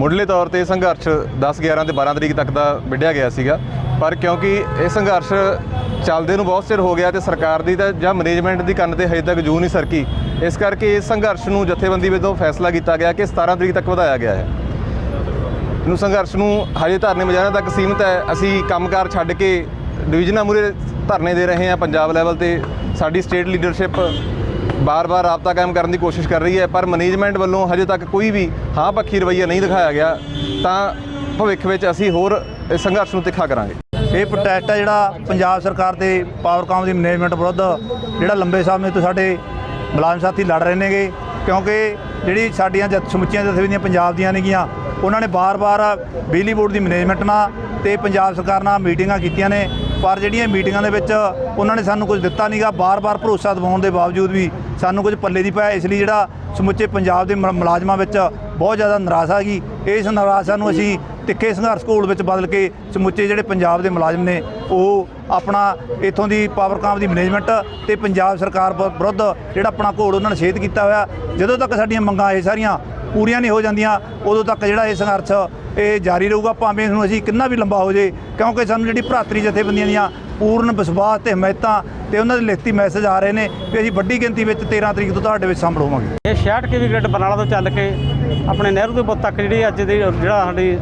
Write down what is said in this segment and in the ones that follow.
ਮੁੱਢਲੇ ਤੌਰ ਤੇ ਸੰਘਰਸ਼ 10 11 ਤੇ 12 ਤਰੀਕ ਤੱਕ ਦਾ ਵਿੱਢਿਆ ਗਿਆ ਸੀਗਾ। ਪਰ ਕਿਉਂਕਿ ਇਹ ਸੰਘਰਸ਼ ਚੱਲਦੇ ਨੂੰ ਬਹੁਤ ਸਿਰ ਹੋ ਗਿਆ ਤੇ ਸਰਕਾਰ ਦੀ ਤਾਂ ਜਾਂ ਮੈਨੇਜਮੈਂਟ ਦੀ ਕੰਨ ਤੇ ਹਜੇ ਤੱਕ ਜੂ ਨਹੀਂ ਸਰਕੀ। ਇਸ ਕਰਕੇ ਇਸ ਸੰਘਰਸ਼ ਨੂੰ ਜਥੇਬੰਦੀ ਵੱਲੋਂ ਫੈਸਲਾ ਕੀਤਾ ਗਿਆ ਕਿ 17 ਤਰੀਕ ਤੱਕ ਵਧਾਇਆ ਗਿਆ ਹੈ। ਨੂੰ ਸੰਘਰਸ਼ ਨੂੰ ਹਜੇ ਧਰਨੇ ਮੁਜ਼ਾਹਰੇ ਤੱਕ ਸੀਮਿਤ ਹੈ। ਅਸੀਂ ਕੰਮਕਾਰ ਛੱਡ ਕੇ ਡਿਵੀਜ਼ਨਾਂ ਮੂਰੇ ਧਰਨੇ ਦੇ ਰਹੇ ਹਾਂ। ਪੰਜਾਬ ਲੈਵਲ ਤੇ ਸਾਡੀ ਸਟੇਟ ਲੀਡਰਸ਼ਿਪ ਬਾਰ-ਬਾਰ ਰਾਬਤਾ ਕਾਇਮ ਕਰਨ ਦੀ ਕੋਸ਼ਿਸ਼ ਕਰ ਰਹੀ ਹੈ, ਪਰ ਮੈਨੇਜਮੈਂਟ ਵੱਲੋਂ ਹਜੇ ਤੱਕ ਕੋਈ ਵੀ ਹਾਂ ਪੱਖੀ ਰਵੱਈਆ ਨਹੀਂ ਦਿਖਾਇਆ ਗਿਆ, ਤਾਂ ਭਵਿੱਖ ਵਿੱਚ ਅਸੀਂ ਹੋਰ ਇਸ ਸੰਘਰਸ਼ ਨੂੰ ਤਿੱਖਾ ਕਰਾਂਗੇ। ਇਹ ਪ੍ਰੋਟੈਸਟ ਹੈ ਜਿਹੜਾ ਪੰਜਾਬ ਸਰਕਾਰ ਤੇ ਪਾਵਰਕਾਮ ਦੀ ਮੈਨੇਜਮੈਂਟ ਵਿਰੁੱਧ, ਜਿਹੜਾ ਲੰਬੇ ਸਮੇਂ ਤੋਂ ਸਾਡੇ ਮੁਲਾਜ਼ਮ ਸਾਥੀ ਲੜ ਰਹੇ ਨੇਗੇ, ਕਿਉਂਕਿ ਜਿਹੜੀ ਸਾਡੀਆਂ ਜਥ, ਸਮੁੱਚੀਆਂ ਜਥੇਬੰਦੀਆਂ ਪੰਜਾਬ ਦੀਆਂ ਨੇਗੀਆਂ, ਉਹਨਾਂ ਨੇ ਬਾਰ-ਬਾਰ ਬਿਜਲੀ ਬੋਰਡ ਦੀ ਮੈਨੇਜਮੈਂਟ ਨਾਲ ਤੇ ਪੰਜਾਬ ਸਰਕਾਰ ਨਾਲ ਮੀਟਿੰਗਾਂ ਕੀਤੀਆਂ ਨੇ ਪਰ ਜਿਹੜੀਆਂ ਮੀਟਿੰਗਾਂ ਦੇ ਵਿੱਚ ਉਹਨਾਂ ਨੇ ਸਾਨੂੰ ਕੁਝ ਦਿੱਤਾ ਨਹੀਂਗਾ ਬਾਰ-ਬਾਰ ਭਰੋਸਾ ਦਿਵਾਉਣ ਦੇ ਬਾਵਜੂਦ ਵੀ ਸਾਨੂੰ ਕੁਝ ਪੱਲੇ ਨਹੀਂ ਪਾਇਆ। ਇਸ ਲਈ ਜਿਹੜਾ ਸਮੁੱਚੇ ਪੰਜਾਬ ਦੇ ਮ- ਮੁਲਾਜ਼ਮਾਂ ਵਿੱਚ ਬਹੁਤ ਜ਼ਿਆਦਾ ਨਿਰਾਸ਼ਾ ਗਈ ਇਸ ਨਿਰਾਸ਼ਾ ਨੂੰ ਅਸੀਂ ਤਿੱਖੇ ਸੰਘਰਸ਼ ਘੋਲ ਵਿੱਚ ਬਦਲ ਕੇ ਸਮੁੱਚੇ ਜਿਹੜੇ ਪੰਜਾਬ ਦੇ ਮੁਲਾਜ਼ਮ ਨੇ, ਉਹ ਆਪਣਾ ਇਥੋਂ ਦੀ ਪਾਵਰਕਾਮ ਦੀ ਮੈਨੇਜਮੈਂਟ ਤੇ ਪੰਜਾਬ ਸਰਕਾਰ ਵਿਰੁੱਧ ਜਿਹੜਾ ਆਪਣਾ ਘੋਲ ਉਹਨਾਂ ਨੇ ਛੇਦ ਕੀਤਾ ਹੋਇਆ। ਜਦੋਂ ਤੱਕ ਸਾਡੀਆਂ ਮੰਗਾਂ ਇਹ ਸਾਰੀਆਂ ਪੂਰੀਆਂ ਨਹੀਂ ਹੋ ਜਾਂਦੀਆਂ, ਉਦੋਂ ਤੱਕ ਜਿਹੜਾ ਇਹ ਸੰਘਰਸ਼ ਇਹ ਜਾਰੀ ਰਹੂਗਾ। ਭਾਵੇਂ ਇਸ ਨੂੰ ਅਸੀਂ ਕਿੰਨਾ ਵੀ ਲੰਬਾ ਹੋ ਜੇ, ਕਿਉਂਕਿ ਸਾਨੂੰ ਜਿਹੜੀ ਭਰਾਤਰੀ ਜਥੇਬੰਦੀਆਂ ਦੀਆਂ ਪੂਰਨ ਵਿਸ਼ਵਾਸ ਤੇ ਹਮਾਇਤਾਂ ਤੇ ਉਹਨਾਂ ਦੇ ਲਿਖਤੀ ਮੈਸੇਜ ਆ ਰਹੇ ਨੇ ਵੀ ਅਸੀਂ ਵੱਡੀ ਗਿਣਤੀ ਵਿੱਚ 13 ਤਰੀਕ ਤੋਂ ਤੁਹਾਡੇ ਵਿੱਚ ਸ਼ਾਮਲ ਹੋਵਾਂਗੇ। ਇਹ 66 ਕੇਵੀ ਗ੍ਰਿਡ ਬਰਨਾਲਾ ਤੋਂ ਚੱਲ ਕੇ ਆਪਣੇ ਨਹਿਰੂ ਦੇ ਬੁੱਤ ਤੱਕ ਜਿਹੜੀ ਅੱਜ ਦੀ ਜਿਹੜਾ ਸਾਡੀ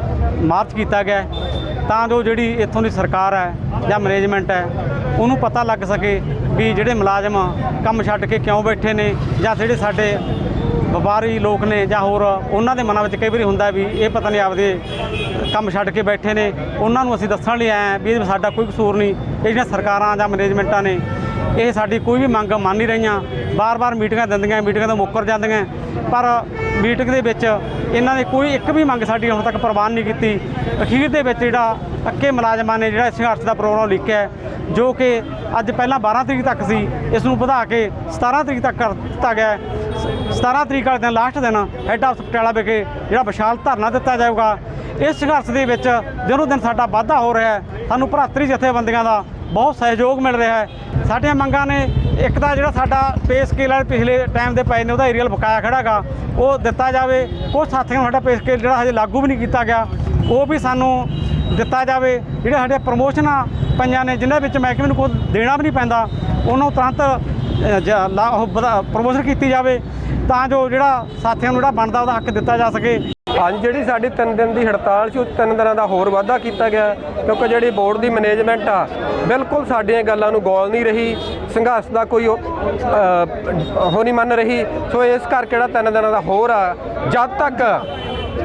ਮਾਰਚ ਕੀਤਾ ਗਿਆ ਤਾਂ ਜੋ ਜਿਹੜੀ ਇੱਥੋਂ ਦੀ ਸਰਕਾਰ ਹੈ ਜਾਂ ਮੈਨੇਜਮੈਂਟ ਹੈ, ਉਹਨੂੰ ਪਤਾ ਲੱਗ ਸਕੇ ਵੀ ਜਿਹੜੇ ਮੁਲਾਜ਼ਮ ਕੰਮ ਛੱਡ ਕੇ ਕਿਉਂ ਬੈਠੇ ਨੇ ਜਾਂ ਜਿਹੜੇ ਸਾਡੇ ਵਪਾਰੀ ਲੋਕ ਨੇ ਜਾਂ ਹੋਰ ਉਹਨਾਂ ਦੇ ਮਨਾਂ ਵਿੱਚ ਕਈ ਵਾਰੀ ਹੁੰਦਾ ਵੀ ਇਹ ਪਤਾ ਨਹੀਂ ਆਪਦੇ ਕੰਮ ਛੱਡ ਕੇ ਬੈਠੇ ਨੇ, ਉਹਨਾਂ ਨੂੰ ਅਸੀਂ ਦੱਸਣ ਲਈ ਆਏ ਹਾਂ ਵੀ ਇਹ ਸਾਡਾ ਕੋਈ ਕਸੂਰ ਨਹੀਂ, ਇਹ ਜਿਹੜੀਆਂ ਸਰਕਾਰਾਂ ਜਾਂ ਮੈਨੇਜਮੈਂਟਾਂ ਨੇ, ਇਹ ਸਾਡੀ ਕੋਈ ਵੀ ਮੰਗ ਮੰਨ ਨਹੀਂ ਰਹੀਆਂ, ਬਾਰ-ਬਾਰ ਮੀਟਿੰਗਾਂ ਦਿੰਦੀਆਂ, ਮੀਟਿੰਗਾਂ ਤੋਂ ਮੁੱਕਰ ਜਾਂਦੀਆਂ, ਪਰ ਮੀਟਿੰਗ ਦੇ ਵਿੱਚ ਇਹਨਾਂ ਨੇ ਕੋਈ ਇੱਕ ਵੀ ਮੰਗ ਸਾਡੀ ਹੁਣ ਤੱਕ ਪ੍ਰਵਾਨ ਨਹੀਂ ਕੀਤੀ। ਅਖੀਰ ਦੇ ਵਿੱਚ ਜਿਹੜਾ ਅੱਕੇ ਮੁਲਾਜ਼ਮਾਂ ਨੇ ਜਿਹੜਾ ਸੰਘਰਸ਼ ਦਾ ਪ੍ਰੋਗਰਾਮ ਲਿਖਿਆ ਜੋ ਕਿ ਅੱਜ ਪਹਿਲਾਂ 12 ਤਰੀਕ ਤੱਕ ਸੀ, ਇਸ ਨੂੰ ਵਧਾ ਕੇ 17 ਤਰੀਕ ਤੱਕ ਕਰ ਦਿੱਤਾ ਗਿਆ 17 ਤਰੀਕ ਵਾਲੇ ਦਿਨ ਲਾਸਟ ਦਿਨ ਹੈੱਡ ਆਫ ਪਟਿਆਲਾ ਵਿਖੇ ਜਿਹੜਾ ਵਿਸ਼ਾਲ ਧਰਨਾ ਦਿੱਤਾ ਜਾਊਗਾ, ਇਸ ਸੰਘਰਸ਼ ਦੇ ਵਿੱਚ ਦਿਨੋਂ ਦਿਨ ਸਾਡਾ ਵਾਧਾ ਹੋ ਰਿਹਾ ਹੈ। ਸਾਨੂੰ ਭਰਾਤਰੀ ਜਥੇਬੰਦੀਆਂ ਦਾ ਬਹੁਤ ਸਹਿਯੋਗ ਮਿਲ ਰਿਹਾ ਹੈ। ਸਾਡੀਆਂ ਮੰਗਾਂ ਨੇ ਇੱਕ ਤਾਂ ਜਿਹੜਾ ਸਾਡਾ ਪੇ ਸਕੇਲ ਵਾਲੇ ਪਿਛਲੇ ਟਾਈਮ ਦੇ ਪਏ ਨੇ, ਉਹਦਾ ਏਰੀਅਲ ਬਕਾਇਆ ਖੜਾਗਾ ਉਹ ਦਿੱਤਾ ਜਾਵੇ। ਕੁਝ ਸਾਥੀਆਂ ਨੂੰ ਸਾਡਾ ਪੇ ਸਕੇਲ ਜਿਹੜਾ ਹਜੇ ਲਾਗੂ ਵੀ ਨਹੀਂ ਕੀਤਾ ਗਿਆ। ਉਹ ਵੀ ਸਾਨੂੰ ਦਿੱਤਾ ਜਾਵੇ। ਜਿਹੜੇ ਸਾਡੇ ਪ੍ਰਮੋਸ਼ਨਾਂ ਪਈਆਂ ਨੇ, ਜਿਨ੍ਹਾਂ ਵਿੱਚ ਮਹਿਕਮੇ ਨੂੰ ਕੋਈ ਦੇਣਾ ਵੀ ਨਹੀਂ ਪੈਂਦਾ, ਉਹਨੂੰ ਤੁਰੰਤ ਪ੍ਰਮੋਸ਼ਨ ਕੀਤੀ ਜਾਵੇ ਤਾਂ ਜੋ ਜਿਹੜਾ ਸਾਥੀਆਂ ਨੂੰ ਜਿਹੜਾ ਬਣਦਾ ਉਹਦਾ ਹੱਕ ਦਿੱਤਾ ਜਾ ਸਕੇ। ਅੱਜ ਜਿਹੜੀ ਸਾਡੀ 3 ਦਿਨ ਦੀ ਹੜਤਾਲ ਸੀ ਉਹ 3 ਦਿਨਾਂ ਦਾ ਹੋਰ ਵਾਧਾ ਕੀਤਾ ਗਿਆ ਕਿਉਂਕਿ ਜਿਹੜੀ ਬੋਰਡ ਦੀ ਮੈਨੇਜਮੈਂਟ ਆ ਬਿਲਕੁਲ ਸਾਡੀਆਂ ਗੱਲਾਂ ਨੂੰ ਗੌਲ ਨਹੀਂ ਰਹੀ ਸੰਘਰਸ਼ ਦਾ ਕੋਈ ਉਹ, ਨਹੀਂ ਮੰਨ ਰਹੀ। ਸੋ ਇਸ ਕਰਕੇ ਜਿਹੜਾ 3 ਦਿਨਾਂ ਦਾ ਹੋਰ ਆ। ਜਦ ਤੱਕ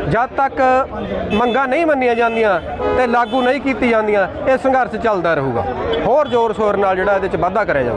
ਜਦ ਤੱਕ ਮੰਗਾਂ ਨਹੀਂ ਮੰਨੀਆਂ ਜਾਂਦੀਆਂ ਤੇ ਲਾਗੂ ਨਹੀਂ ਕੀਤੀ ਜਾਂਦੀਆਂ ਇਹ ਸੰਘਰਸ਼ ਚੱਲਦਾ ਰਹੂਗਾ। ਹੋਰ ਜ਼ੋਰ ਸ਼ੋਰ ਨਾਲ ਜਿਹੜਾ ਇਹਦੇ ਚ ਵਾਧਾ ਕਰਿਆ ਜਾਊ